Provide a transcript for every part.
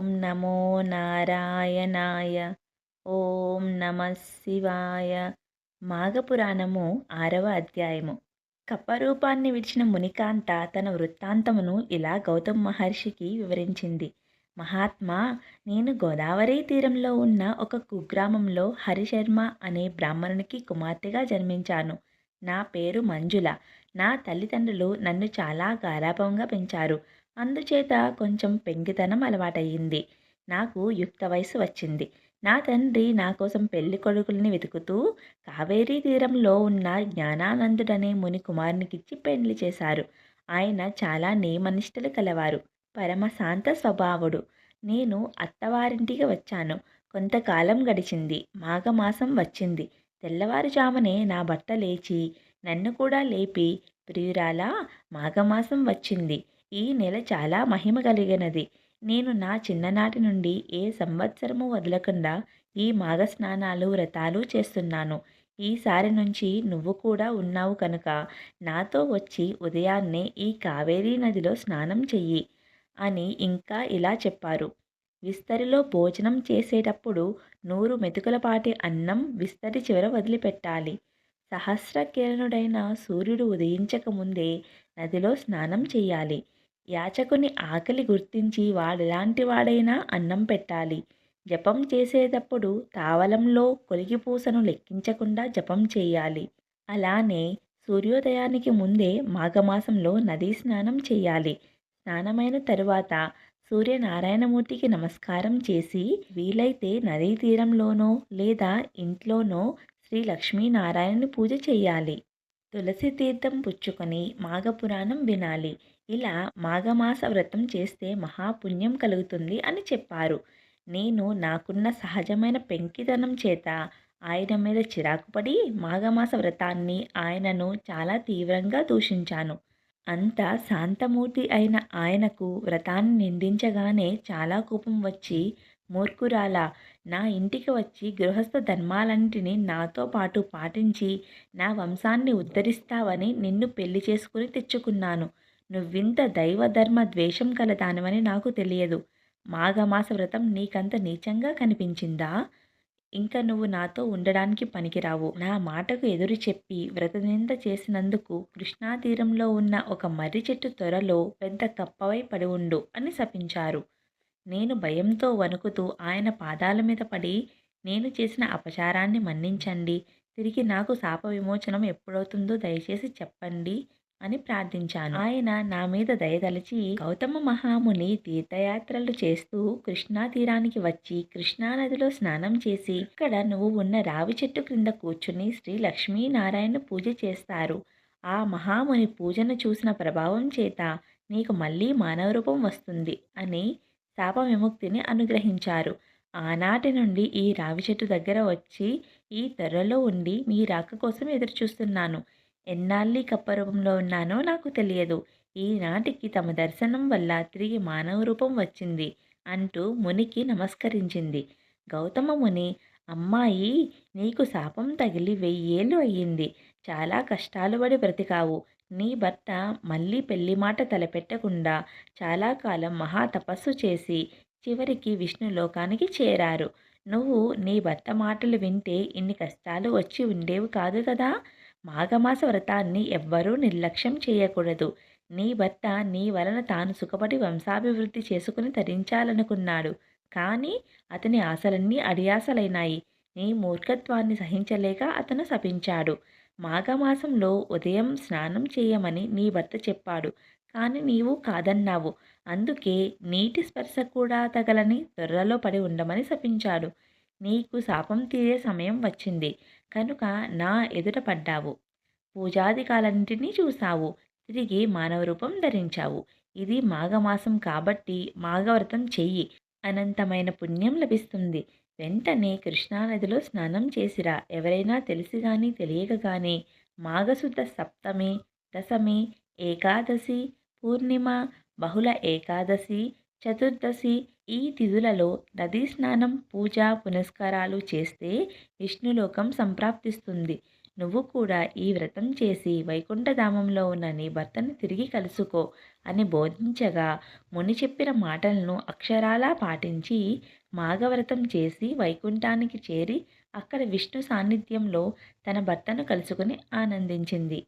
ఓం నమో నారాయణాయ. ఓం నమ శివాయ. మాఘపురాణము ఆరవ అధ్యాయము. కప్పరూపాన్ని విడిచిన మునికాంత తన వృత్తాంతమును ఇలా గౌతమ్ మహర్షికి వివరించింది. మహాత్మా నేను గోదావరి తీరంలో ఉన్న ఒక కుగ్రామంలో హరిశర్మ అనే బ్రాహ్మణునికి కుమార్తెగా జన్మించాను. నా పేరు మంజుల. నా తల్లిదండ్రులు నన్ను చాలా గారాభంగా పెంచారు. అందుచేత కొంచెం పెంగితనం అలవాటయ్యింది. నాకు యుక్త వయసు వచ్చింది. నా తండ్రి నా కోసం పెళ్ళి కొడుకుల్ని వెతుకుతూ కావేరీ తీరంలో ఉన్న జ్ఞానానందుడనే ముని కుమారునికిచ్చి పెళ్ళి చేశారు. ఆయన చాలా నియమనిష్టలు కలవారు. పరమ శాంత స్వభావుడు. నేను అత్తవారింటికి వచ్చాను. కొంతకాలం గడిచింది. మాఘమాసం వచ్చింది. తెల్లవారుజామునే నా భర్త లేచి నన్ను కూడా లేపి ప్రియురాలా మాఘమాసం వచ్చింది. ఈ నెల చాలా మహిమ కలిగినది. నేను నా చిన్ననాటి నుండి ఏ సంవత్సరము వదలకుండా ఈ మాఘ స్నానాలు వ్రతాలు చేస్తున్నాను. ఈసారి నుంచి నువ్వు కూడా ఉన్నావు కనుక నాతో వచ్చి ఉదయాన్నే ఈ కావేరీ నదిలో స్నానం చెయ్యి అని ఇంకా ఇలా చెప్పారు. విస్తరిలో భోజనం చేసేటప్పుడు నూరు మెతుకులపాటి అన్నం విస్తరి చివర వదిలిపెట్టాలి. సహస్ర కిరణుడైన సూర్యుడు ఉదయించకముందే నదిలో స్నానం చేయాలి యాచకుని ఆకలి గుర్తించి వాడెలాంటి వాడైనా అన్నం పెట్టాలి. జపం చేసేటప్పుడు తావలంలో కొలిగిపూసను లెక్కించకుండా జపం చేయాలి. అలానే సూర్యోదయానికి ముందే మాఘమాసంలో నదీ స్నానం చేయాలి. స్నానమైన తరువాత సూర్యనారాయణమూర్తికి నమస్కారం చేసి వీలైతే నదీ తీరంలోనో లేదా ఇంట్లోనో శ్రీ లక్ష్మీనారాయణని పూజ చేయాలి. తులసి తీర్థం పుచ్చుకొని మాఘపురాణం వినాలి. ఇలా మాఘమాస వ్రతం చేస్తే మహాపుణ్యం కలుగుతుంది అని చెప్పారు. నేను నాకున్న సహజమైన పెంకితనం చేత ఆయన మీద చిరాకుపడి మాఘమాస వ్రతాన్ని ఆయనను చాలా తీవ్రంగా దూషించాను. అంత శాంతమూర్తి అయిన ఆయనకు వ్రతాన్ని నిందించగానే చాలా కోపం వచ్చి మూర్ఖురాల నా ఇంటికి వచ్చి గృహస్థ ధర్మాలంటిని నాతో పాటు పాటించి నా వంశాన్ని ఉద్ధరిస్తావని నిన్ను పెళ్ళి చేసుకుని తెచ్చుకున్నాను. నువ్వింత దైవధర్మ ద్వేషం కలదానవని నాకు తెలియదు. మాఘమాస వ్రతం నీకంత నీచంగా కనిపించిందా? ఇంకా నువ్వు నాతో ఉండడానికి పనికిరావు. నా మాటకు ఎదురు చెప్పి వ్రతనింద చేసినందుకు కృష్ణాతీరంలో ఉన్న ఒక మర్రి చెట్టు త్వరలో పెద్ద కప్పవై పడి ఉండు అని శపించారు. నేను భయంతో వణుకుతూ ఆయన పాదాల మీద పడి నేను చేసిన అపచారాన్ని మన్నించండి. తిరిగి నాకు శాప విమోచనం ఎప్పుడవుతుందో దయచేసి చెప్పండి. అని ప్రార్థించాను. ఆయన నా మీద దయదలిచి గౌతమ మహాముని తీర్థయాత్రలు చేస్తూ కృష్ణా తీరానికి వచ్చి కృష్ణానదిలో స్నానం చేసి ఇక్కడ నువ్వు ఉన్న రావి చెట్టు క్రింద కూర్చుని శ్రీ లక్ష్మీనారాయణ పూజ చేస్తారు. ఆ మహాముని పూజను చూసిన ప్రభావం చేత నీకు మళ్ళీ మానవ రూపం వస్తుంది అని శాప విముక్తిని అనుగ్రహించారు. ఆనాటి నుండి ఈ రావి చెట్టు దగ్గర వచ్చి ఈ తెర్రలో ఉండి మీ రాక కోసం ఎదురుచూస్తున్నాను. ఎన్నాళ్ళీ కప్పరూపంలో ఉన్నానో నాకు తెలియదు. ఈనాటికి తమ దర్శనం వల్ల తిరిగి మానవ రూపం వచ్చింది అంటూ మునికి నమస్కరించింది. గౌతమ ముని అమ్మాయి నీకు శాపం తగిలి వెయ్యేళ్ళు అయ్యింది. చాలా కష్టాలు పడి బ్రతికావు. నీ భర్త మళ్ళీ పెళ్ళి మాట తలపెట్టకుండా చాలా కాలం మహా తపస్సు చేసి చివరికి విష్ణు లోకానికి చేరారు. నువ్వు నీ భర్త మాటలు వింటే ఇన్ని కష్టాలు వచ్చి ఉండేవి కాదు కదా? మాఘమాస వ్రతాన్ని ఎవ్వరూ నిర్లక్ష్యం చేయకూడదు. నీ భర్త నీ వలన తాను సుఖపడి వంశాభివృద్ధి చేసుకుని తరించాలనుకున్నాడు. కానీ అతని ఆశలన్నీ అడియాసలైనాయి. నీ మూర్ఖత్వాన్ని సహించలేక అతను శపించాడు. మాఘమాసంలో ఉదయం స్నానం చేయమని నీ భర్త చెప్పాడు. కానీ నీవు కాదన్నావు. అందుకే నీటి స్పర్శ కూడా తగలని త్వరలో పడి ఉండమని శపించాడు. నీకు శాపం తీరే సమయం వచ్చింది. కనుక నా ఎదుట పడ్డావు. పూజాదికాలన్నింటినీ చూశావు. తిరిగి మానవ రూపం ధరించావు. ఇది మాఘమాసం కాబట్టి మాఘవ్రతం చెయ్యి. అనంతమైన పుణ్యం లభిస్తుంది. వెంటనే కృష్ణానదిలో స్నానం చేసిరా. ఎవరైనా తెలిసి కానీ తెలియక కానీ మాఘశుద్ధ సప్తమి దశమి ఏకాదశి పూర్ణిమ బహుళ ఏకాదశి చతుర్దశి ఈ తిథులలో నదీ స్నానం పూజ పునస్కారాలు చేస్తే విష్ణులోకం సంప్రాప్తిస్తుంది. నువ్వు కూడా ఈ వ్రతం చేసి వైకుంఠధామంలో ఉన్న నీ భర్తను తిరిగి కలుసుకో అని బోధించగా ముని చెప్పిన మాటలను అక్షరాలా పాటించి మాఘవ్రతం చేసి వైకుంఠానికి చేరి అక్కడ విష్ణు సాన్నిధ్యంలో తన భర్తను కలుసుకుని ఆనందించింది.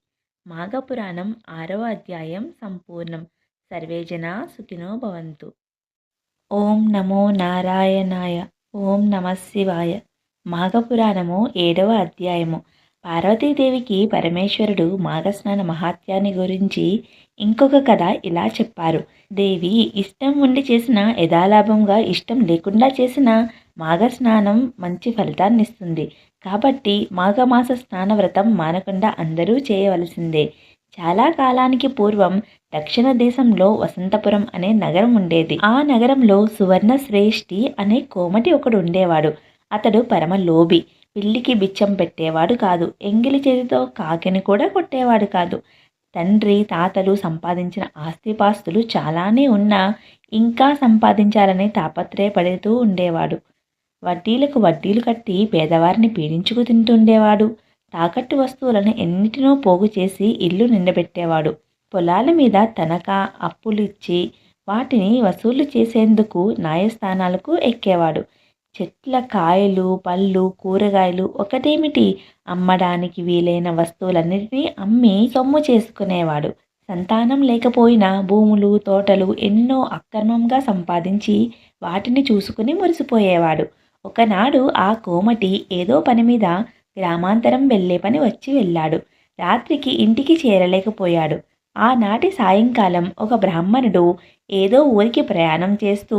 మాఘపురాణం ఆరవ అధ్యాయం సంపూర్ణం. సర్వేజన సుఖినో భవంతు. ఓం నమో నారాయణాయ. ఓం నమ శివాయ. మాఘపురాణము ఏడవ అధ్యాయము. పార్వతీదేవికి పరమేశ్వరుడు మాఘస్నాన మహాత్యాన్ని గురించి ఇంకొక కథ ఇలా చెప్పారు. దేవి ఇష్టం ఉండి చేసిన యథాలాభంగా ఇష్టం లేకుండా చేసిన మాఘస్నానం మంచి ఫలితాన్ని ఇస్తుంది కాబట్టి మాఘమాస స్నాన వ్రతం మానకుండా అందరూ చేయవలసిందే. చాలా కాలానికి పూర్వం దక్షిణ దేశంలో వసంతపురం అనే నగరం ఉండేది. ఆ నగరంలో సువర్ణ శ్రేష్ఠి అనే కోమటి ఒకడు ఉండేవాడు. అతడు పరమ లోబి పిల్లికి బిచ్చం పెట్టేవాడు కాదు. ఎంగిలి చేతితో కాకిని కూడా కొట్టేవాడు కాదు. తండ్రి తాతలు సంపాదించిన ఆస్తిపాస్తులు చాలానే ఉన్నా ఇంకా సంపాదించాలని తాపత్రయపడుతూ ఉండేవాడు. వడ్డీలకు వడ్డీలు కట్టి పేదవారిని పీడించుకు తింటుండేవాడు తాకట్టు వస్తువులను ఎన్నిటినో పోగు చేసి ఇల్లు నిండబెట్టేవాడు. పొలాల మీద తనఖా అప్పులు ఇచ్చి వాటిని వసూలు చేసేందుకు న్యాయస్థానాలకు ఎక్కేవాడు. చెట్ల కాయలు పళ్ళు కూరగాయలు ఒకటేమిటి? అమ్మడానికి వీలైన వస్తువులన్నిటినీ అమ్మి సొమ్ము చేసుకునేవాడు. సంతానం లేకపోయినా భూములు తోటలు ఎన్నో అక్రమంగా సంపాదించి వాటిని చూసుకుని మురిసిపోయేవాడు. ఒకనాడు ఆ కోమటి ఏదో పని మీద గ్రామాంతరం వెళ్ళే పని వచ్చి వెళ్ళాడు. రాత్రికి ఇంటికి చేరలేకపోయాడు. ఆనాటి సాయంకాలం ఒక బ్రాహ్మణుడు ఏదో ఊరికి ప్రయాణం చేస్తూ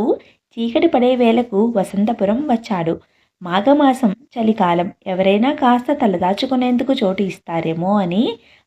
చీకటి పడే వేళకు వసంతపురం వచ్చాడు. మాఘమాసం చలికాలం ఎవరైనా కాస్త తలదాచుకునేందుకు చోటు ఇస్తారేమో అని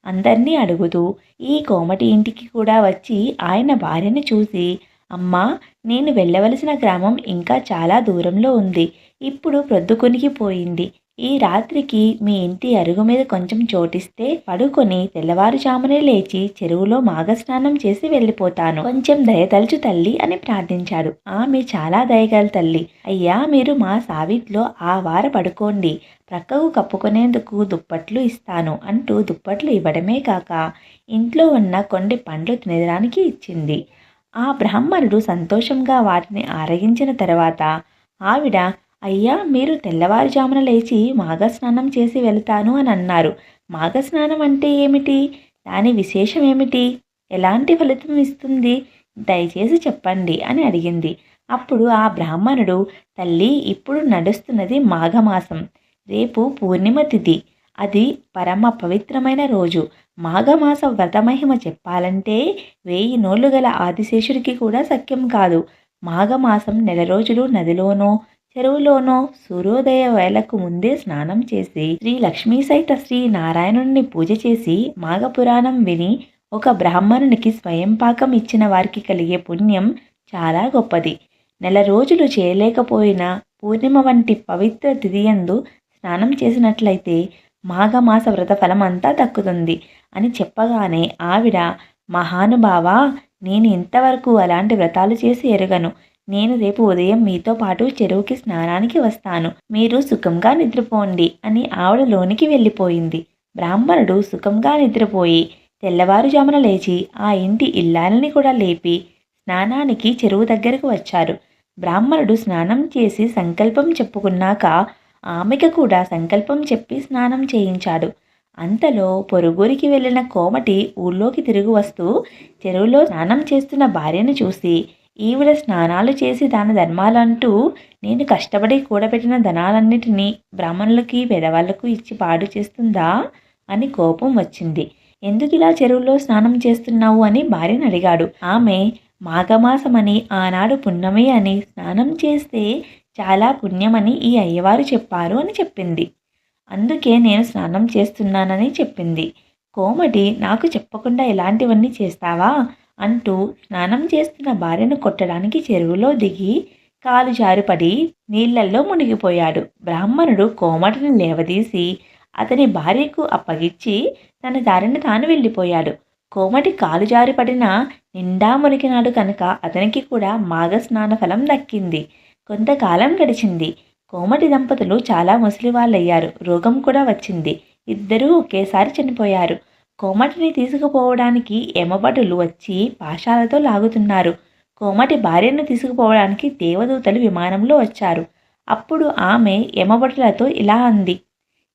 అందరినీ అడుగుతూ ఈ కోమటి ఇంటికి కూడా వచ్చి ఆయన భార్యను చూసి అమ్మా నేను వెళ్ళవలసిన గ్రామం ఇంకా చాలా దూరంలో ఉంది. ఇప్పుడు ప్రొద్దుకొనికి పోయింది ఈ రాత్రికి మీ ఇంటి అరుగు మీద కొంచెం చోటిస్తే పడుకొని తెల్లవారుజామునే లేచి చెరువులో మాఘస్నానం చేసి వెళ్ళిపోతాను. కొంచెం దయతలుచు తల్లి అని ప్రార్థించాడు. ఆమె చాలా దయగల తల్లి. అయ్యా మీరు మా సావిట్లో ఆ వార పడుకోండి. ప్రక్కకు కప్పుకునేందుకు దుప్పట్లు ఇస్తాను అంటూ దుప్పట్లు ఇవ్వడమే కాక ఇంట్లో ఉన్న కొన్ని పండ్లు తినడానికి ఇచ్చింది. ఆ బ్రాహ్మణుడు సంతోషంగా వాటిని ఆరగించిన తర్వాత ఆవిడ అయ్యా మీరు తెల్లవారుజామున లేచి మాఘస్నానం చేసి వెళ్తాను అని అన్నారు. మాఘస్నానం అంటే ఏమిటి? దాని విశేషం ఏమిటి? ఎలాంటి ఫలితం ఇస్తుంది? దయచేసి చెప్పండి అని అడిగింది. అప్పుడు ఆ బ్రాహ్మణుడు తల్లి ఇప్పుడు నడుస్తున్నది మాఘమాసం. రేపు పూర్ణిమ తిథి. అది పరమ పవిత్రమైన రోజు. మాఘమాస వ్రతమహిమ చెప్పాలంటే వెయ్యి నోళ్ళు గల ఆదిశేషుడికి కూడా సఖ్యం కాదు. మాఘమాసం నెల రోజులు నదిలోనో చెరువులోనో సూర్యోదయ వేళకు ముందే స్నానం చేసి శ్రీ లక్ష్మీ సైత శ్రీ నారాయణుడిని పూజ చేసి మాఘపురాణం విని ఒక బ్రాహ్మణునికి స్వయం పాకం ఇచ్చిన వారికి కలిగే పుణ్యం చాలా గొప్పది. నెల రోజులు చేయలేకపోయినా పూర్ణిమ వంటి పవిత్ర తిథియందు స్నానం చేసినట్లయితే మాఘమాస వ్రత ఫలం అంతా దక్కుతుంది అని చెప్పగానే ఆవిడ మహానుభావ నేను ఇంతవరకు అలాంటి వ్రతాలు చేసి ఎరగను. నేను రేపు ఉదయం మీతో పాటు చెరువుకి స్నానానికి వస్తాను. మీరు సుఖంగా నిద్రపోండి అని ఆవిడ లోనికి వెళ్ళిపోయింది. బ్రాహ్మణుడు సుఖంగా నిద్రపోయి తెల్లవారుజామున లేచి ఆ ఇంటి ఇల్లాలని కూడా లేపి స్నానానికి చెరువు దగ్గరకు వచ్చారు. బ్రాహ్మణుడు స్నానం చేసి సంకల్పం చెప్పుకున్నాక ఆమెకు కూడా సంకల్పం చెప్పి స్నానం చేయించాడు. అంతలో పొరుగురికి వెళ్ళిన కోమటి ఊళ్ళోకి తిరిగి వస్తూ చెరువులో స్నానం చేస్తున్న భార్యను చూసి ఈవిడ స్నానాలు చేసి దాన ధర్మాలంటూ నేను కష్టపడి కూడబెట్టిన ధనాలన్నిటినీ బ్రాహ్మణులకి పెదవాళ్ళకు ఇచ్చి పాడు చేస్తుందా అని కోపం వచ్చింది. ఎందుకు ఇలా చెరువులో స్నానం చేస్తున్నావు? అని భార్యను అడిగాడు. ఆమె మాఘమాసమని ఆనాడు పుణ్యమే అని స్నానం చేస్తే చాలా పుణ్యమని ఈ అయ్యవారు చెప్పారు అని చెప్పింది. అందుకే నేను స్నానం చేస్తున్నానని చెప్పింది. కోమటి నాకు చెప్పకుండా ఇలాంటివన్నీ చేస్తావా? అంటూ స్నానం చేస్తున్న భార్యను కొట్టడానికి చెరువులో దిగి కాలు జారుపడి నీళ్ళల్లో మునిగిపోయాడు. బ్రాహ్మణుడు కోమటిని లేవదీసి అతని భార్యకు అప్పగిచ్చి తన దారిని తాను వెళ్ళిపోయాడు. కోమటి కాలు జారిపడిన నిండా మునిగినాడు కనుక అతనికి కూడా మాఘస్నాన ఫలం దక్కింది. కొంతకాలం గడిచింది. కోమటి దంపతులు చాలా ముసలివాళ్ళయ్యారు. రోగం కూడా వచ్చింది. ఇద్దరూ ఒకేసారి చనిపోయారు. కోమటిని తీసుకుపోవడానికి యమభటులు వచ్చి పాశాలతో లాగుతున్నారు. కోమటి భార్యను తీసుకుపోవడానికి దేవదూతలు విమానంలో వచ్చారు. అప్పుడు ఆమె యమభటులతో ఇలా అంది.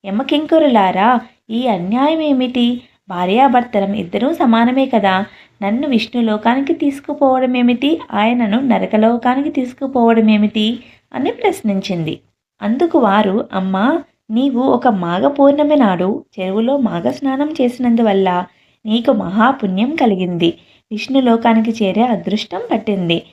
యమకింకరులారా ఈ అన్యాయం ఏమిటి భార్యాభర్తలం ఇద్దరూ సమానమే కదా. నన్ను విష్ణులోకానికి తీసుకుపోవడం ఏమిటి ఆయనను నరకలోకానికి తీసుకుపోవడం ఏమిటి అని ప్రశ్నించింది. అందుకు వారు అమ్మా నీవు ఒక మాఘ పౌర్ణమి నాడు చెరువులో మాఘ స్నానం చేసినందువల్ల నీకు మహాపుణ్యం కలిగింది. విష్ణులోకానికి చేరే అదృష్టం పట్టింది.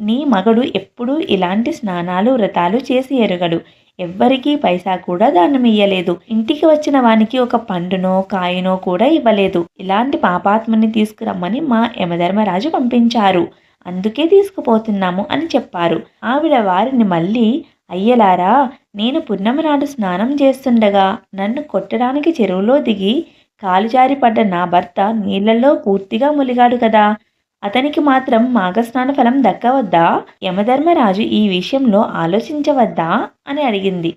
నీ మగడు ఎప్పుడూ ఇలాంటి స్నానాలు వ్రతాలు చేసి ఎరగడు. ఎవ్వరికీ పైసా కూడా దానం ఇయ్యలేదు ఇంటికి వచ్చిన వానికి ఒక పండునో కాయనో కూడా ఇవ్వలేదు. ఇలాంటి పాపాత్మని తీసుకురమ్మని మా యమధర్మరాజు పంపించారు. అందుకే తీసుకుపోతున్నాము అని చెప్పారు. ఆవిడ వారిని మళ్ళీ అయ్యలారా నేను పున్నమి నాడు స్నానం చేస్తుండగా నన్ను కొట్టడానికి చెరువులో దిగి కాలు పడ్డ నా భర్త నీళ్ళలో పూర్తిగా ములిగాడు కదా. అతనికి మాత్రం మాఘస్నాన ఫలం దక్కవద్దా? యమధర్మరాజు ఈ విషయంలో ఆలోచించవద్దా? అని అడిగింది.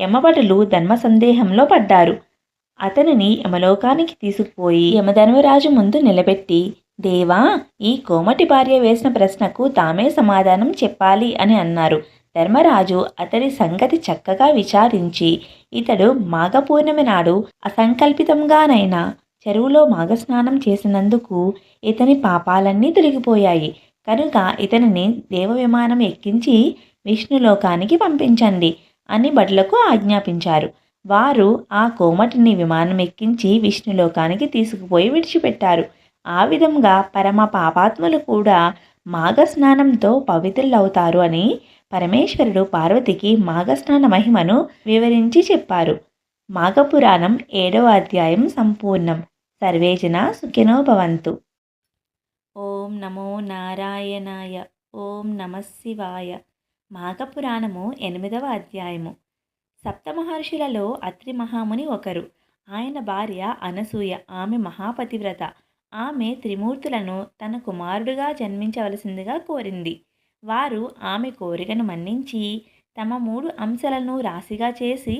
యమభటులు ధర్మ సందేహంలో పడ్డారు. అతనిని యమలోకానికి తీసుకుపోయి యమధర్మరాజు ముందు నిలబెట్టి దేవా ఈ కోమటి భార్య వేసిన ప్రశ్నకు తామే సమాధానం చెప్పాలి అని అన్నారు. ధర్మరాజు అతడి సంగతి చక్కగా విచారించి ఇతడు మాఘపూర్ణమి నాడు అసంకల్పితంగానైనా చెరువులో మాఘస్నానం చేసినందుకు ఇతని పాపాలన్నీ తొలగిపోయాయి. కనుక ఇతనిని దేవ విమానం ఎక్కించి విష్ణులోకానికి పంపించండి అని భటులకు ఆజ్ఞాపించారు. వారు ఆ కోమటిని విమానం ఎక్కించి విష్ణులోకానికి తీసుకుపోయి విడిచిపెట్టారు. ఆ విధంగా పరమ పాపాత్ములు కూడా మాఘ స్నానంతో పవిత్రులవుతారు అని పరమేశ్వరుడు పార్వతికి మాఘస్నాన మహిమను వివరించి చెప్పారు. మాఘపురాణం ఏడవ అధ్యాయం సంపూర్ణం. సర్వేజన సుఖినోభవంతు ఓం నమో నారాయణాయ. ఓం నమ శివాయ. మాఘపురాణము ఎనిమిదవ అధ్యాయము. సప్తమహర్షులలో అత్రి మహాముని ఒకరు. ఆయన భార్య అనసూయ. ఆమె మహాపతివ్రత. ఆమె త్రిమూర్తులను తన కుమారుడుగా జన్మించవలసిందిగా కోరింది. వారు ఆమె కోరికను మన్నించి తమ మూడు అంశాలను రాశిగా చేసి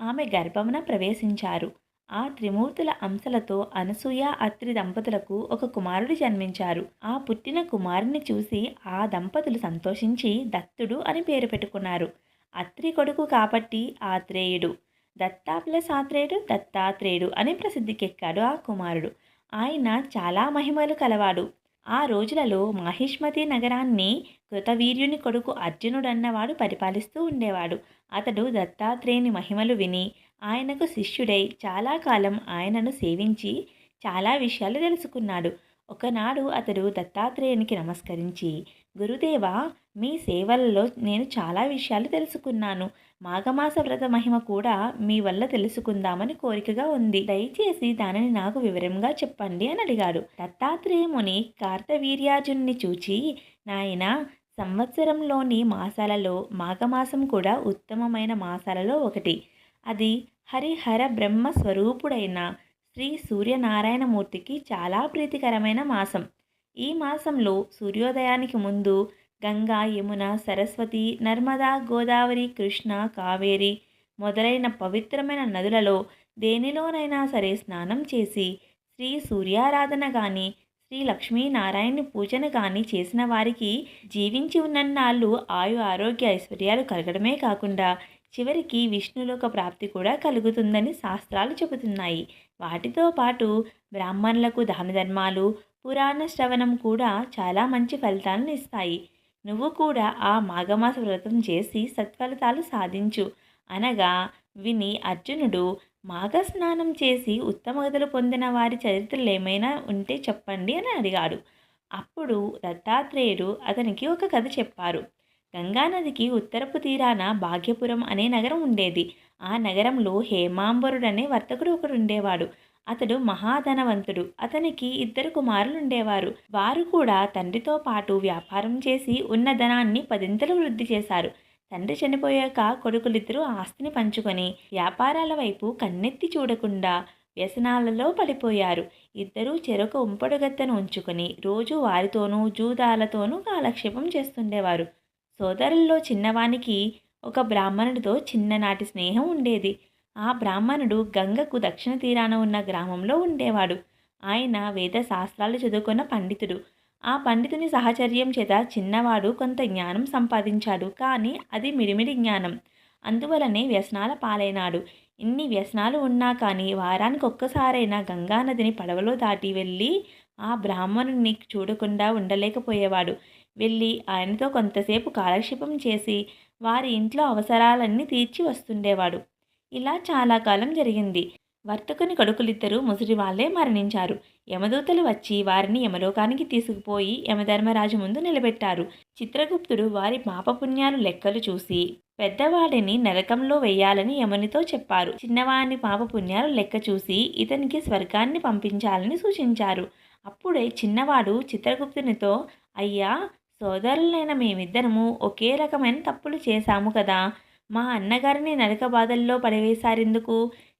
ఆమె గర్భమున ప్రవేశించారు. ఆ త్రిమూర్తుల అంశలతో అనసూయ అత్రి దంపతులకు ఒక కుమారుడు జన్మించారు. ఆ పుట్టిన కుమారుని చూసి ఆ దంపతులు సంతోషించి దత్తుడు అని పేరు పెట్టుకున్నారు. అత్రి కొడుకు కాబట్టి ఆత్రేయుడు దత్తా ప్లస్ ఆత్రేయుడు దత్తాత్రేయుడు అని ప్రసిద్ధికెక్కాడు ఆ కుమారుడు. ఆయన చాలా మహిమలు కలవాడు. ఆ రోజులలో మాహిష్మతి నగరాన్ని కృతవీర్యుని కొడుకు అర్జునుడన్నవాడు పరిపాలిస్తూ ఉండేవాడు. అతడు దత్తాత్రేయుని మహిమలు విని ఆయనకు శిష్యుడై చాలా కాలం ఆయనను సేవించి చాలా విషయాలు తెలుసుకున్నాడు. ఒకనాడు అతడు దత్తాత్రేయునికి నమస్కరించి గురుదేవా మీ సేవలలో నేను చాలా విషయాలు తెలుసుకున్నాను. మాఘమాస వ్రత మహిమ కూడా మీ వల్ల తెలుసుకుందామని కోరికగా ఉంది. దయచేసి దానిని నాకు వివరంగా చెప్పండి అని అడిగాడు. దత్తాత్రేయముని కార్తవీర్యాజుని చూచి నాయన సంవత్సరంలోని మాసాలలో మాఘమాసం కూడా ఉత్తమమైన మాసాలలో ఒకటి. అది హరిహర బ్రహ్మ స్వరూపుడైన శ్రీ సూర్యనారాయణమూర్తికి చాలా ప్రీతికరమైన మాసం. ఈ మాసంలో సూర్యోదయానికి ముందు గంగా యమున సరస్వతి నర్మదా గోదావరి కృష్ణ కావేరి మొదలైన పవిత్రమైన నదులలో దేనిలోనైనా సరే స్నానం చేసి శ్రీ సూర్యారాధన కానీ శ్రీ లక్ష్మీనారాయణ పూజను కానీ చేసిన వారికి జీవించి ఉన్నన్నాళ్ళు ఆయు ఆరోగ్య ఐశ్వర్యాలు కలగడమే కాకుండా చివరికి విష్ణులోక ప్రాప్తి కూడా కలుగుతుందని శాస్త్రాలు చెబుతున్నాయి. వాటితో పాటు బ్రాహ్మణులకు దాన ధర్మాలు పురాణ శ్రవణం కూడా చాలా మంచి ఫలితాలను ఇస్తాయి. నువ్వు కూడా ఆ మాఘమాస వ్రతం చేసి సత్ఫలితాలు సాధించు. అనగా విని అర్జునుడు మాఘ స్నానం చేసి ఉత్తమగతులు పొందిన వారి చరిత్రలు ఏమైనా ఉంటే చెప్పండి అని అడిగాడు. అప్పుడు దత్తాత్రేయుడు అతనికి ఒక కథ చెప్పారు. గంగానదికి ఉత్తరపు తీరాన భాగ్యపురం అనే నగరం ఉండేది. ఆ నగరంలో హేమాంబరుడనే వర్తకుడు ఒకడు ఉండేవాడు. అతడు మహాధనవంతుడు. అతనికి ఇద్దరు కుమారులు ఉండేవారు వారు కూడా తండ్రితో పాటు వ్యాపారం చేసి ఉన్న ధనాన్ని పదింతలు వృద్ధి చేశారు. తండ్రి చనిపోయాక కొడుకులిద్దరూ ఆస్తిని పంచుకొని వ్యాపారాల వైపు కన్నెత్తి చూడకుండా వ్యసనాలలో పడిపోయారు. ఇద్దరూ చెరొక ఉంపడుగత్తను ఉంచుకొని రోజు వారితోనూ జూదాలతోనూ కాలక్షేపం చేస్తుండేవారు. సోదరుల్లో చిన్నవానికి ఒక బ్రాహ్మణుడితో చిన్ననాటి స్నేహం ఉండేది. ఆ బ్రాహ్మణుడు గంగకు దక్షిణ తీరాన ఉన్న గ్రామంలో ఉండేవాడు. ఆయన వేద శాస్త్రాలు చదువుకున్న పండితుడు. ఆ పండితుని సహచర్యం చేత చిన్నవాడు కొంత జ్ఞానం సంపాదించాడు. కానీ అది మిడిమిడి జ్ఞానం. అందువలనే వ్యసనాల పాలైనాడు. ఇన్ని వ్యసనాలు ఉన్నా కానీ వారానికి ఒక్కసారైనా గంగానదిని పడవలో దాటి వెళ్ళి ఆ బ్రాహ్మణుని చూడకుండా ఉండలేకపోయేవాడు. వెళ్ళి ఆయనతో కొంతసేపు కాలక్షేపం చేసి వారి ఇంట్లో అవసరాలన్నీ తీర్చి వస్తుండేవాడు. ఇలా చాలా కాలం జరిగింది. వర్తకుని కొడుకులిద్దరూ ముసలి వాళ్ళే మరణించారు. యమదూతలు వచ్చి వారిని యమలోకానికి తీసుకుపోయి యమధర్మరాజు ముందు నిలబెట్టారు. చిత్రగుప్తుడు వారి పాపపుణ్యాలు లెక్కలు చూసి పెద్దవాడిని నరకంలో వేయాలని యమునితో చెప్పారు. చిన్నవాడిని పాపపుణ్యాలు లెక్క చూసి ఇతనికి స్వర్గాన్ని పంపించాలని సూచించారు. అప్పుడే చిన్నవాడు చిత్రగుప్తునితో అయ్యా సోదరులైన మేమిద్దరము ఒకే రకమైన తప్పులు చేశాము కదా. మా అన్నగారిని నరక బాధల్లో పడవేశారెందుకు?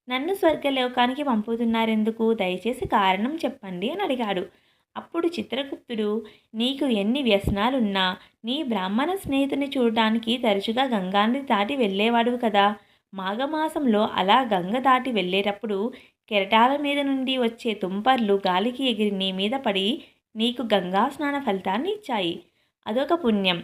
నన్ను స్వర్గలోకానికి పంపుతున్నారెందుకు? దయచేసి కారణం చెప్పండి అని అడిగాడు. అప్పుడు చిత్రగుప్తుడు నీకు ఎన్ని వ్యసనాలున్నా నీ బ్రాహ్మణ స్నేహితుని చూడటానికి తరచుగా గంగానది దాటి వెళ్ళేవాడు కదా. మాఘమాసంలో అలా గంగ దాటి వెళ్ళేటప్పుడు కెరటాల మీద నుండి వచ్చే తుంపర్లు గాలికి ఎగిరి నీ మీద పడి నీకు గంగా స్నాన ఫలితాన్ని ఇచ్చాయి. అదొక పుణ్యం.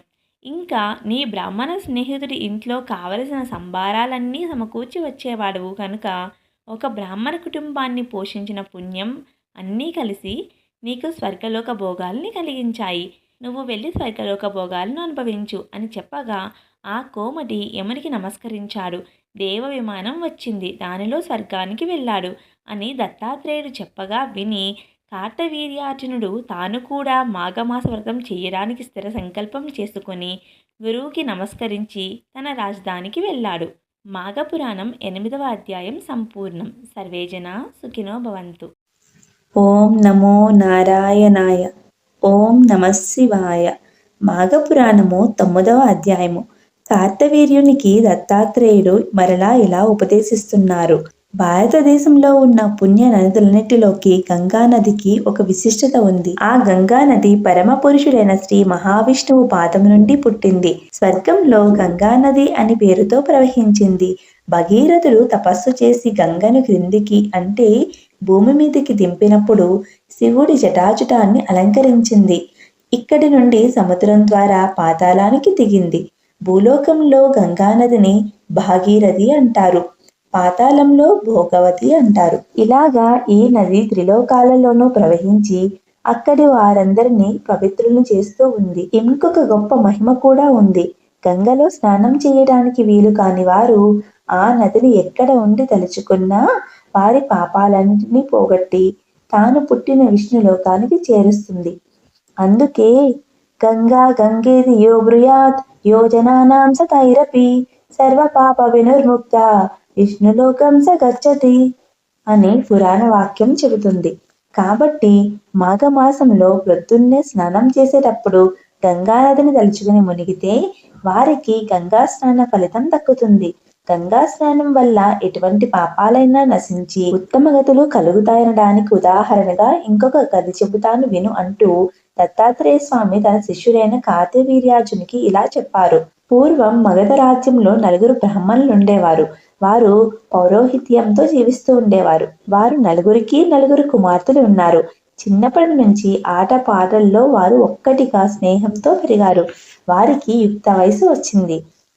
ఇంకా నీ బ్రాహ్మణ స్నేహితుడి ఇంట్లో కావలసిన సంభారాలన్నీ సమకూర్చి వచ్చేవాడవు కనుక ఒక బ్రాహ్మణ కుటుంబాన్ని పోషించిన పుణ్యం అన్నీ కలిసి నీకు స్వర్గలోక భోగాల్ని కలిగించాయి. నువ్వు వెళ్ళి స్వర్గలోక భోగాలను అనుభవించు అని చెప్పగా ఆ కోమటి యమునికి నమస్కరించాడు. దేవ విమానం వచ్చింది. దానిలో స్వర్గానికి వెళ్ళాడు అని దత్తాత్రేయుడు చెప్పగా విని కార్తవీర్యార్జునుడు తాను కూడా మాఘమాస వ్రతం చేయడానికి స్థిర సంకల్పం చేసుకొని గురువుకి నమస్కరించి తన రాజధానికి వెళ్ళాడు. మాఘపురాణం ఎనిమిదవ అధ్యాయం సంపూర్ణం. సర్వేజన సుఖినో భవంతు. ఓం నమో నారాయణాయ. ఓం నమశివాయ మాఘపురాణము తొమ్మిదవ అధ్యాయము. కార్తవీర్యునికి దత్తాత్రేయుడు మరలా ఇలా ఉపదేశిస్తున్నారు. భారతదేశంలో ఉన్న పుణ్య నదులన్నిటిలోకి గంగా నదికి ఒక విశిష్టత ఉంది. ఆ గంగా నది పరమ పురుషుడైన శ్రీ మహావిష్ణువు పాదం నుండి పుట్టింది. స్వర్గంలో గంగా నది అని పేరుతో ప్రవహించింది. భగీరథుడు తపస్సు చేసి గంగను క్రిందికి అంటే భూమి మీదకి దింపినప్పుడు శివుడి జటాజుటాన్ని అలంకరించింది. ఇక్కడి నుండి సముద్రం ద్వారా పాతాళానికి దిగింది. భూలోకంలో గంగానదిని భాగీరథి అంటారు. పాతాళంలో భోగవతి అంటారు. ఇలాగా ఈ నది త్రిలోకాలలోనూ ప్రవహించి అక్కడి వారందరినీ పవిత్రులను చేస్తూ ఉంది. ఇంకొక గొప్ప మహిమ కూడా ఉంది. గంగలో స్నానం చేయడానికి వీలు కాని వారు ఆ నదిని ఎక్కడ ఉండి తలుచుకున్నా వారి పాపాలన్నింటినీ పోగొట్టి తాను పుట్టిన విష్ణులోకానికి చేరుస్తుంది. అందుకే గంగా గంగేది యో బృయాత్ యోజనానాం సతైరపి సర్వ పాప వినుర్ముక్త విష్ణులోకం స గచ్చతి అని పురాణ వాక్యం చెబుతుంది. కాబట్టి మాఘమాసంలో ప్రొద్దున్నే స్నానం చేసేటప్పుడు గంగానదిని తలుచుకుని మునిగితే వారికి గంగా స్నాన ఫలితం దక్కుతుంది. గంగా స్నానం వల్ల ఎటువంటి పాపాలైనా నశించి ఉత్తమ గతులు కలుగుతాయనడానికి ఉదాహరణగా ఇంకొక కథ చెబుతాను విను అంటూ దత్తాత్రేయ స్వామి తన శిష్యుడైన కార్తవీర్యార్జునికి ఇలా చెప్పారు. పూర్వం మగధ రాజ్యంలో నలుగురు బ్రాహ్మణులు ఉండేవారు వారు పౌరోహిత్యంతో జీవిస్తూ ఉండేవారు. వారు నలుగురికి నలుగురు కుమార్తెలు ఉన్నారు. చిన్నప్పటి నుంచి ఆట పాటల్లో వారు ఒక్కటిగా స్నేహంతో పెరిగారు. వారికి యుక్త వయసు వచ్చింది.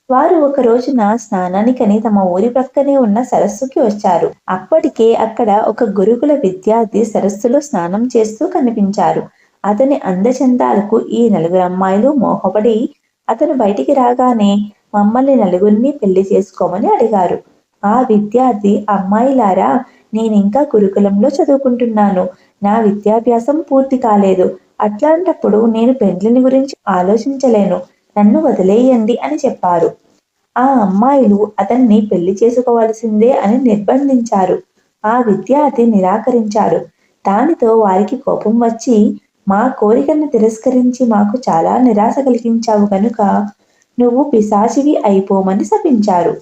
వారు ఒక రోజున స్నానానికని తమ ఊరి ప్రక్కనే ఉన్న సరస్సుకి వచ్చారు. అప్పటికే అక్కడ ఒక గురుకుల విద్యార్థి సరస్సులో స్నానం చేస్తూ కనిపించారు. అతని అందచందాలకు ఈ నలుగురు అమ్మాయిలు మోహపడి అతను బయటికి రాగానే మమ్మల్ని నలుగురిని పెళ్ళి చేసుకోమని అడిగారు. ఆ విద్యార్థి అమ్మాయిలారా నేనింకా గురుకులంలో చదువుకుంటున్నాను. నా విద్యాభ్యాసం పూర్తి కాలేదు. అట్లాంటప్పుడు నేను పెండ్లిని గురించి ఆలోచించలేను. నన్ను వదిలేయండి అని చెప్పారు. ఆ అమ్మాయిలు అతన్ని పెళ్ళి చేసుకోవలసిందే అని నిర్బంధించారు. ఆ విద్యార్థి నిరాకరించారు. దానితో వారికి కోపం వచ్చి మా కోరికను తిరస్కరించి మాకు చాలా నిరాశ కలిగించావు కనుక నువ్వు పిశాచివి అయిపోమని శపించారు.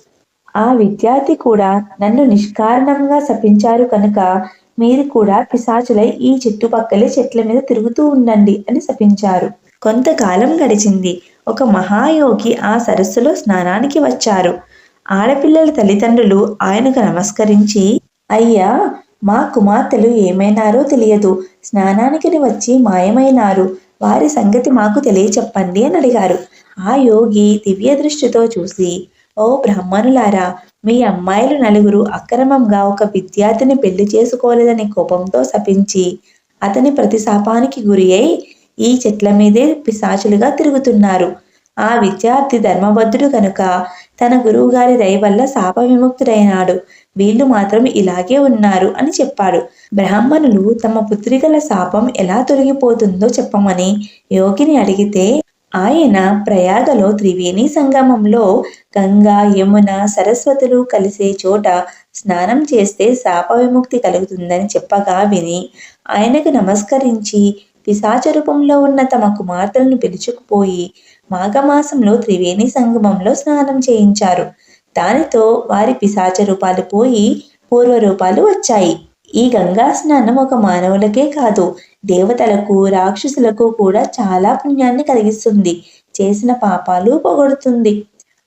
ఆ విద్యార్థి కూడా నన్ను నిష్కారణంగా శపించారు కనుక మీరు కూడా పిశాచులై ఈ చుట్టుపక్కలే చెట్ల మీద తిరుగుతూ ఉండండి అని శపించారు. కొంతకాలం గడిచింది. ఒక మహాయోగి ఆ సరస్సులో స్నానానికి వచ్చారు. ఆడపిల్లల తల్లిదండ్రులు ఆయనకు నమస్కరించి అయ్యా మా కుమార్తెలు ఏమైనారో తెలియదు. స్నానానికి వచ్చి మాయమైనారు. వారి సంగతి మాకు తెలియచెప్పండి అని అడిగారు. ఆ యోగి దివ్య దృష్టితో చూసి ఓ బ్రాహ్మణులారా మీ అమ్మాయిలు నలుగురు అక్రమంగా ఒక విద్యార్థిని పెళ్ళి చేసుకోలేదని కోపంతో శపించి అతని ప్రతిశాపానికి గురి అయి ఈ చెట్ల మీదే పిశాచులుగా తిరుగుతున్నారు. ఆ విద్యార్థి ధర్మబద్ధుడు కనుక తన గురువుగారి దయ వల్ల శాప విముక్తుడైనాడు వీళ్ళు మాత్రం ఇలాగే ఉన్నారు అని చెప్పాడు. బ్రాహ్మణులు తమ పుత్రికల శాపం ఎలా తొలగిపోతుందో చెప్పమని యోగిని అడిగితే ఆయన ప్రయాగలో త్రివేణి సంగమంలో గంగా యమున సరస్వతులు కలిసే చోట స్నానం చేస్తే శాప విముక్తి కలుగుతుందని చెప్పగా విని ఆయనకు నమస్కరించి పిశాచ రూపంలో ఉన్న తమ కుమార్తెలను పిలుచుకుపోయి మాఘమాసంలో త్రివేణి సంగమంలో స్నానం చేయించారు. దానితో వారి పిశాచ రూపాలు పోయి పూర్వ రూపాలు వచ్చాయి. ఈ గంగా స్నానం ఒక మానవులకే కాదు దేవతలకు రాక్షసులకు కూడా చాలా పుణ్యాన్ని కలిగిస్తుంది. చేసిన పాపాలు పొగడుతుంది.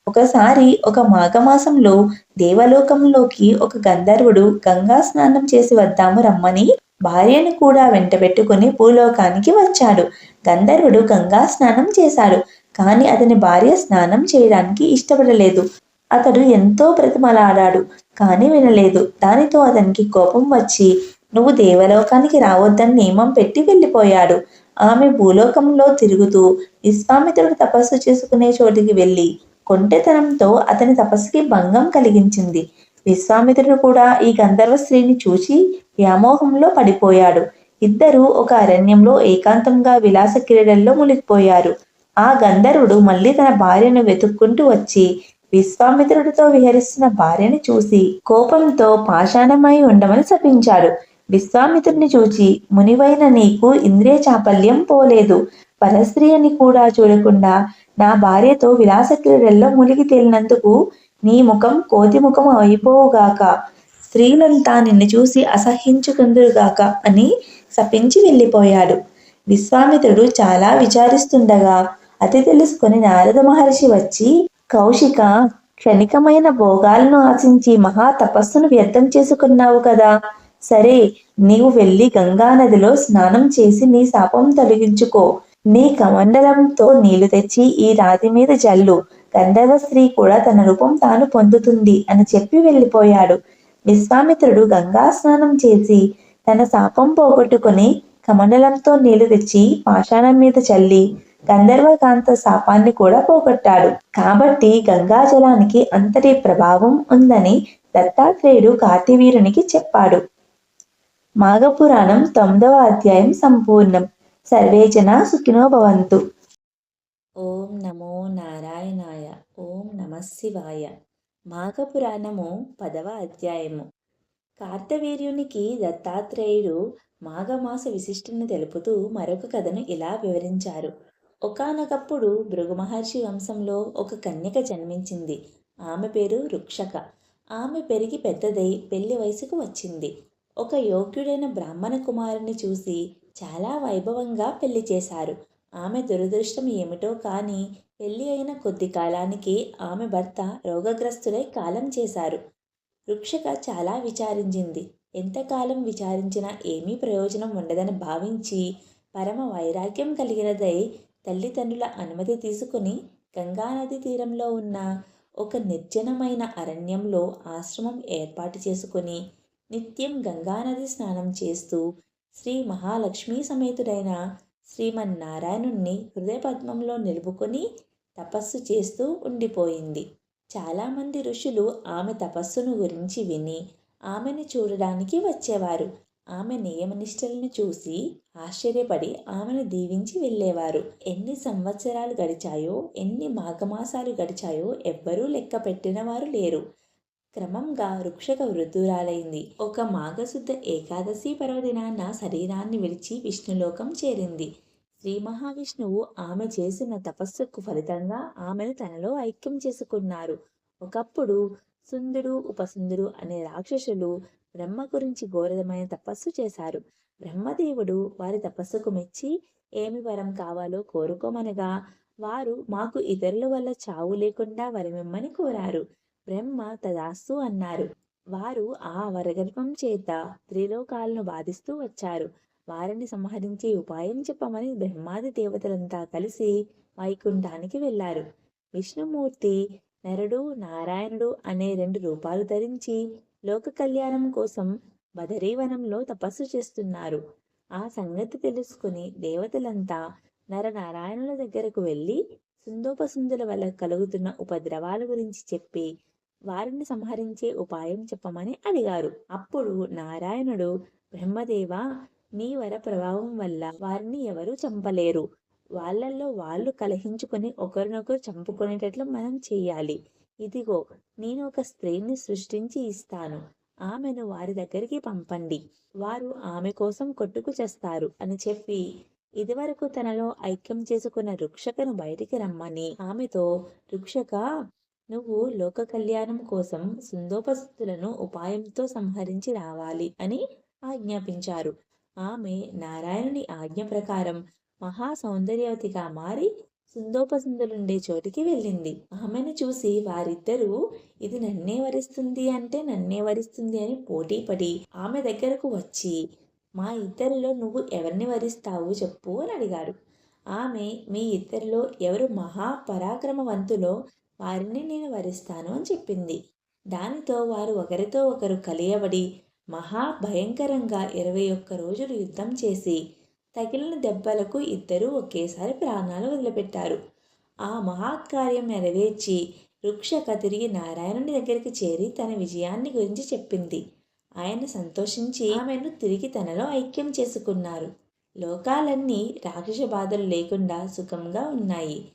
ఒకసారి ఒక మాఘమాసంలో దేవలోకంలోకి ఒక గంధర్వుడు గంగా స్నానం చేసి వద్దాము రమ్మని భార్యను కూడా వెంటబెట్టుకుని భూలోకానికి వచ్చాడు. గంధర్వుడు గంగా స్నానం చేశాడు కానీ అతని భార్య స్నానం చేయడానికి ఇష్టపడలేదు. అతడు ఎంతో ప్రతిమలాడాడు కానీ వినలేదు. దానితో అతనికి కోపం వచ్చి నువ్వు దేవలోకానికి రావద్దని నియమం పెట్టి వెళ్ళిపోయాడు. ఆమె భూలోకంలో తిరుగుతూ విశ్వామిత్రుడు తపస్సు చేసుకునే చోటికి వెళ్ళి కొంటెతనంతో అతని తపస్సుకి భంగం కలిగించింది. విశ్వామిత్రుడు కూడా ఈ గంధర్వ స్త్రీని చూసి వ్యామోహంలో పడిపోయాడు. ఇద్దరూ ఒక అరణ్యంలో ఏకాంతంగా విలాస క్రీడల్లో మునిగిపోయారు. ఆ గంధర్వుడు మళ్ళీ తన భార్యను వెతుక్కుంటూ వచ్చి విశ్వామిత్రుడితో విహరిస్తున్న భార్యని చూసి కోపంతో పాషాణమై ఉండమని శపించాడు. విశ్వామిత్రుని చూచి మునివైన నీకు ఇంద్రియ చాపల్యం పోలేదు. పరస్త్రీ అని కూడా చూడకుండా నా భార్యతో విలాస క్రీడల్లో మునిగి తేలినందుకు నీ ముఖం కోతి ముఖం అయిపోవుగాక. స్త్రీలంతా నిన్ను చూసి అసహించుకుందురుగాక అని శపించి వెళ్ళిపోయాడు. విశ్వామిత్రుడు చాలా విచారిస్తుండగా అతి తెలుసుకుని నారద మహర్షి వచ్చి కౌశిక క్షణికమైన భోగాలను ఆశించి మహా తపస్సును వ్యర్థం చేసుకున్నావు కదా. సరే నీవు వెళ్ళి గంగా నదిలో స్నానం చేసి నీ శాపం తొలగించుకో. నీ కమండలంతో నీళ్ళు తెచ్చి ఈ రాతి మీద జల్లు. గంధర్వ స్త్రీ కూడా తన రూపం తాను పొందుతుంది అని చెప్పి వెళ్ళిపోయాడు. విశ్వామిత్రుడు గంగా స్నానం చేసి తన శాపం పోగొట్టుకుని కమండలంతో నీళ్ళు తెచ్చి పాషాణం మీద చల్లి గంధర్వకాంత శాపాన్ని కూడా పోగొట్టాడు. కాబట్టి గంగాజలానికి అంతటి ప్రభావం ఉందని దత్తాత్రేయుడు కార్తివీరునికి చెప్పాడు. మాఘపురాణం తొమ్మిదవ అధ్యాయం సంపూర్ణం. సర్వేజన సుఖినో భవంతు. ఓం నమో నారాయణాయ. ఓం నమ శివాయ. మాఘపురాణము పదవ అధ్యాయము. కార్తవీర్యునికి దత్తాత్రేయుడు మాఘమాస విశిష్టను తెలుపుతూ మరొక కథను ఇలా వివరించారు. ఒకానొకప్పుడు భృగు మహర్షి వంశంలో ఒక కన్యక జన్మించింది. ఆమె పేరు రుక్షక. ఆమె పెరిగి పెద్దదై పెళ్ళి వయసుకు వచ్చింది. ఒక యోగ్యుడైన బ్రాహ్మణ కుమారుని చూసి చాలా వైభవంగా పెళ్ళి చేశారు. ఆమె దురదృష్టం ఏమిటో కానీ పెళ్ళి అయిన కొద్ది కాలానికి ఆమె భర్త రోగగ్రస్తులై కాలం చేశారు. రుక్షక చాలా విచారించింది. ఎంతకాలం విచారించినా ఏమీ ప్రయోజనం ఉండదని భావించి పరమ వైరాగ్యం కలిగినదై తల్లిదండ్రుల అనుమతి తీసుకుని గంగానది తీరంలో ఉన్న ఒక నిర్జనమైన అరణ్యంలో ఆశ్రమం ఏర్పాటు చేసుకుని నిత్యం గంగానది స్నానం చేస్తూ శ్రీ మహాలక్ష్మీ సమేతుడైన శ్రీమన్నారాయణుణ్ణి హృదయపద్మంలో నిలుపుకొని తపస్సు చేస్తూ ఉండిపోయింది. చాలామంది ఋషులు ఆమె తపస్సును గురించి విని ఆమెను చూడడానికి వచ్చేవారు. ఆమె నియమనిష్టలను చూసి ఆశ్చర్యపడి ఆమెను దీవించి వెళ్ళేవారు. ఎన్ని సంవత్సరాలు గడిచాయో ఎన్ని మాఘమాసాలు గడిచాయో ఎవ్వరూ లెక్క పెట్టినవారు లేరు. క్రమంగా వృక్షక వృద్ధురాలైంది. ఒక మాఘశుద్ధ ఏకాదశి పర్వదినాన శరీరాన్ని విడిచి విష్ణులోకం చేరింది. శ్రీ మహావిష్ణువు ఆమె చేసిన తపస్సుకు ఫలితంగా ఆమెను తనలో ఐక్యం చేసుకున్నారు. ఒకప్పుడు సుందుడు ఉపసుందుడు అనే రాక్షసులు బ్రహ్మ గురించి ఘోరమైన తపస్సు చేశారు. బ్రహ్మదేవుడు వారి తపస్సుకు మెచ్చి ఏమి వరం కావాలో కోరుకోమనగా వారు మాకు ఇతరుల వల్ల చావు లేకుండా వరమిమ్మని కోరారు. బ్రహ్మ తదాస్తు అన్నారు. వారు ఆ వరగర్భం చేత త్రిలోకాలను బాధిస్తూ వచ్చారు. వారిని సంహరించే ఉపాయం చెప్పమని బ్రహ్మాది దేవతలంతా కలిసి వైకుంఠానికి వెళ్ళారు. విష్ణుమూర్తి నరుడు నారాయణుడు అనే రెండు రూపాలు ధరించి లోక కళ్యాణం కోసం బదరీవనంలో తపస్సు చేస్తున్నారు. ఆ సంగతి తెలుసుకుని దేవతలంతా నరనారాయణుల దగ్గరకు వెళ్ళి సుందోపసుందుల వల్ల కలుగుతున్న ఉపద్రవాల గురించి చెప్పి వారిని సంహరించే ఉపాయం చెప్పమని అడిగారు. అప్పుడు నారాయణుడు బ్రహ్మదేవ నీ వర ప్రభావం వల్ల వారిని ఎవరూ చంపలేరు. వాళ్ళల్లో వాళ్ళు కలహించుకొని ఒకరినొకరు చంపుకునేటట్లు మనం చేయాలి. ఇదిగో నేను ఒక స్త్రీని సృష్టించి ఇస్తాను. ఆమెను వారి దగ్గరికి పంపండి. వారు ఆమె కోసం కొట్టుకు చేస్తారు అని చెప్పి ఇదివరకు తనలో ఐక్యం చేసుకున్న రుక్షకను బయటికి రమ్మని ఆమెతో రుక్షక నువ్వు లోక కళ్యాణం కోసం సుందోపస్థులను ఉపాయంతో సంహరించి రావాలి అని ఆజ్ఞాపించారు. ఆమె నారాయణుని ఆజ్ఞ ప్రకారం మహా సౌందర్యవతిగా మారి సుందోపసుందులుండే చోటికి వెళ్ళింది. ఆమెను చూసి వారిద్దరూ ఇది నన్నే వరిస్తుంది అంటే నన్నే వరిస్తుంది అని పోటీపడి ఆమె దగ్గరకు వచ్చి మా ఇద్దరిలో నువ్వు ఎవరిని వరిస్తావు చెప్పు అని అడిగారు ఆమె మీ ఇద్దరిలో ఎవరు మహా పరాక్రమవంతులో వారిని నేను వరిస్తాను అని చెప్పింది. దానితో వారు ఒకరితో ఒకరు కలియబడి మహా భయంకరంగా ఇరవై ఒక్క రోజులు యుద్ధం చేసి తగిలిన దెబ్బలకు ఇద్దరూ ఒకేసారి ప్రాణాలు వదిలిపెట్టారు. ఆ మహాకార్యం నెరవేర్చి రుక్షక తిరిగి నారాయణుని దగ్గరికి చేరి తన విజయాన్ని గురించి చెప్పింది. ఆయన సంతోషించి ఆమెను తిరిగి తనలో ఐక్యం చేసుకున్నారు. లోకాలన్నీ రాక్షస బాధలు లేకుండా సుఖంగా ఉన్నాయి.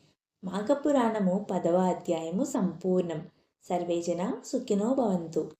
మాఘపురాణము పదవ అధ్యాయము సంపూర్ణం. సర్వేజన సుఖినో భవంతు.